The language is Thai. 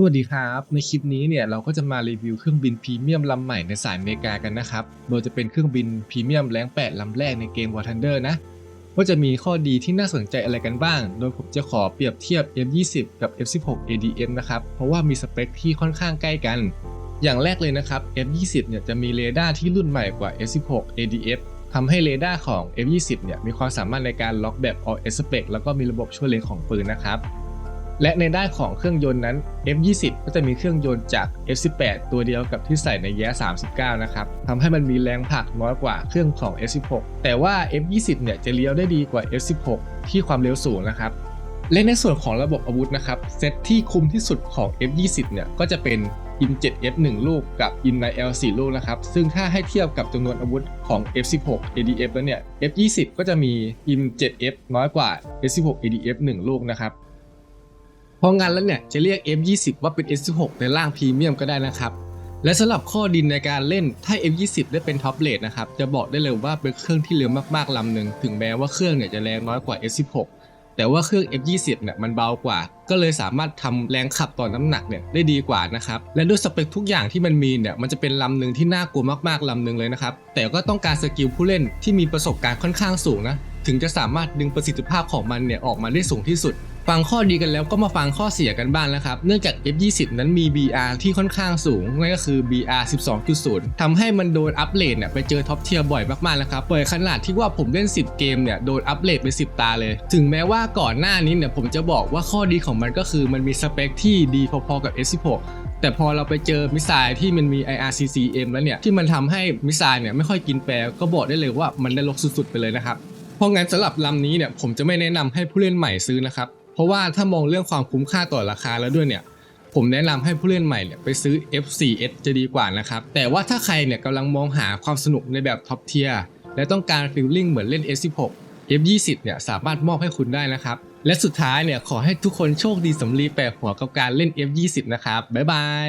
สวัสดีครับ ในคลิปนี้เนี่ยเราก็จะมารีวิวเครื่องบินพรีเมียมลำใหม่ในสายอเมริกากันนะครับ โดยจะเป็นเครื่องบินพรีเมียมแรง8ลำแรกในเกม War Thunder นะ ว่าจะมีข้อดีที่น่าสนใจอะไรกันบ้าง โดยผมจะขอเปรียบเทียบ F20 กับ F16 ADM นะครับ เพราะว่ามีสเปคที่ค่อนข้างใกล้กัน อย่างแรกเลยนะครับ F20 เนี่ยจะมีเรดาร์ที่รุ่นใหม่กว่า F16 ADF ทำให้เรดาร์ของ F20 เนี่ยมีความสามารถในการล็อกแบบ all aspect แล้วก็มีระบบช่วยเล็งของปืนนะครับ และในด้านของเครื่องยนต์นั้น F20 ก็จะมีเครื่องยนต์จาก F18 ตัวเดียวกับที่ใส่ในแย้39 นะครับทำให้มันมีแรงผลักน้อยกว่าเครื่องของ F16 แต่ว่า F20 เนี่ยจะเลี้ยวได้ดีกว่า F16 ที่ความเร็วสูงนะครับ และในส่วนของระบบอาวุธนะครับ เซตที่คุมที่สุดของ F20 เนี่ยก็จะเป็น IM 7F 1 ลูกกับ IM 9L 4 ลูกนะครับ ซึ่งถ้าให้เทียบกับจำนวนอาวุธของ F16 ADF แล้วเนี่ย F20 ก็จะมี IM 7F น้อยกว่า F16 ADF 1 ลูกนะครับ เพราะงั้นแล้วเนี่ยจะเรียก F20 ว่าเป็น S16 ในร่างพรีเมียมก็ได้นะครับ และสำหรับข้อดินในการเล่นถ้า F20 ได้เป็นท็อปเลทนะครับจะบอกได้เลยว่าเป็นเครื่องที่เร็วมากๆลำหนึ่งถึงแม้ว่าเครื่องเนี่ยจะแรงน้อยกว่า S16 แต่ว่าเครื่อง F20 เนี่ยมันเบากว่า ก็เลยสามารถทำแรงขับต่อน้ำหนักเนี่ยได้ดีกว่านะครับ และด้วยสเปคทุกอย่างที่มันมีเนี่ยมันจะเป็นลำหนึ่งที่น่ากลัวมากๆลำหนึ่งเลยนะครับ แต่ก็ต้องการสกิลผู้เล่นที่มีประสบการณ์ค่อนข้างสูงนะถึงจะสามารถดึงประสิทธิภาพของมันเนี่ยออกมาได้สูงที่สุด ฟังข้อดีกันแล้วก็มาฟังข้อเสียกันบ้างนะครับ เนื่องจาก F20 นั้นมี BR ที่ค่อนข้างสูงนั่นก็คือ BR 12.0ทำให้มันโดนอัปเกรดเนี่ยไปเจอท็อปเทียร์บ่อยมากๆนะครับเปิดขนาดที่ว่าผมเล่น 10 เกมเนี่ยโดนอัปเกรดไป10 ตาเลย ถึงแม้ว่าก่อนหน้านี้เนี่ยผมจะบอกว่าข้อดีของมันก็คือมันมีสเปคที่ดีพอๆกับ S16 แต่พอเราไปเจอมิสไซล์ที่มันมี IRCCM แล้วเนี่ย ที่มันทำให้มิสไซล์เนี่ยไม่ค่อยกินแปรก็บอกได้เลยว่ามันได้ลกสุดๆไปเลยนะครับ เพราะงั้นสำหรับลำนี้เนี่ยผมจะไม่แนะนำให้ผู้เล่นใหม่ซื้อนะครับ เพราะว่าถ้ามองเรื่องความคุ้มค่าต่อราคาแล้วด้วยเนี่ยผมแนะนำให้ผู้เล่นใหม่เนี่ยไปซื้อ F4S จะดีกว่านะครับ แต่ว่าถ้าใครเนี่ยกำลังมองหาความสนุกในแบบท็อปเทียร์และต้องการฟีลลิ่งเหมือนเล่น S16 F20 เนี่ยสามารถมอบให้คุณได้นะครับ และสุดท้ายเนี่ยขอให้ทุกคนโชคดีสำลีแปลหัวกับการเล่น F20 นะครับ บ๊ายบาย